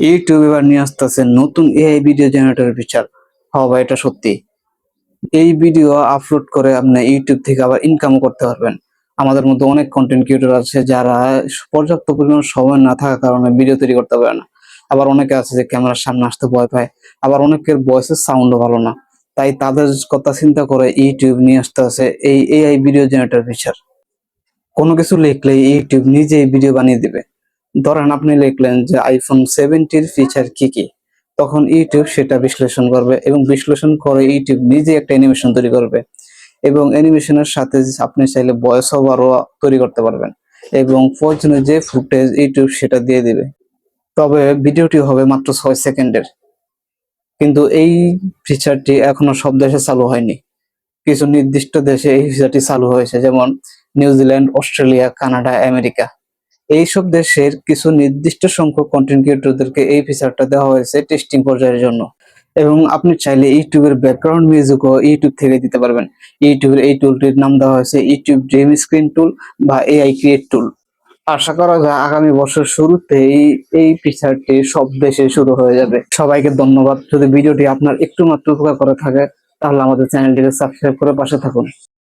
YouTube এবার নিয়ে আসতেছে নতুন এআই ভিডিও জেনারেটর ফিচার হবে এটা সত্যি। এই ভিডিও আপলোড করে আপনি ইউটিউব থেকে আবার ইনকাম করতে পারবেন। আমাদের মধ্যে অনেক কন্টেন্ট ক্রিয়েটর আছে যারা পর্যাপ্ত পরিমাণ সময় না থাকার কারণে ভিডিও তৈরি করতে পারে না। আবার অনেকে আছে যে ক্যামেরার সামনে আসতে ভয় পায়। আবার অনেকের ভয়েসের সাউন্ডও ভালো না। তাই তাদের কথা চিন্তা করে ইউটিউব নিয়ে আসতে আছে এই এআই ভিডিও জেনারেটর ফিচার কোনো কিছু লিখলে ইউটিউব নিজেই ভিডিও বানিয়ে দিবে। ধরেন আপনি লিখলেন যে আইফোন সেভেন্টির ফিচার কি কি? তখন ইউটিউব সেটা বিশ্লেষণ করবে এবং বিশ্লেষণ করে ইউটিউব নিজে একটা অ্যানিমেশন তৈরি করবে এবং অ্যানিমেশনের সাথে আপনি চাইলে ভয়েস ওভারও তৈরি করতে পারবেন এবং প্রয়োজনে যে ফুটেজ ইউটিউব সেটা দিয়ে দিবে। তবে ভিডিওটি হবে মাত্র ছয় সেকেন্ডের। কিন্তু এই ফিচারটি এখনও সব দেশে চালু হয়নি। কিছু নির্দিষ্ট দেশে এই ফিচারটি চালু হয়েছে, যেমন নিউজিল্যান্ড, অস্ট্রেলিয়া, কানাডা, আমেরিকা। এইসব দেশের কিছু নির্দিষ্ট সংখ্যক কন্টেন্ট ক্রিয়েটরদেরকে এই ফিচারটা দেওয়া হয়েছে টেস্টিং পর্যায়ের জন্য। এবং আপনি চাইলে ইউটিউবের ব্যাকগ্রাউন্ড মিউজিকও ইউটিউব থেকে দিতে পারবেন। ইউটিউবের এই টুলটির নাম দেওয়া হয়েছে ইউটিউব ড্রিম স্ক্রিন টুল বা এআই ক্রিয়েট টুল আশা করা যায় আগামী বছর শুরুতেই এই ফিচারটি সব দেশে শুরু হয়ে যাবে। সবাইকে ধন্যবাদ। যদি ভিডিওটি আপনার একটু মাত্র উপকার করে থাকে, তাহলে আমাদের চ্যানেলটিকে সাবস্ক্রাইব করে পাশে থাকুন।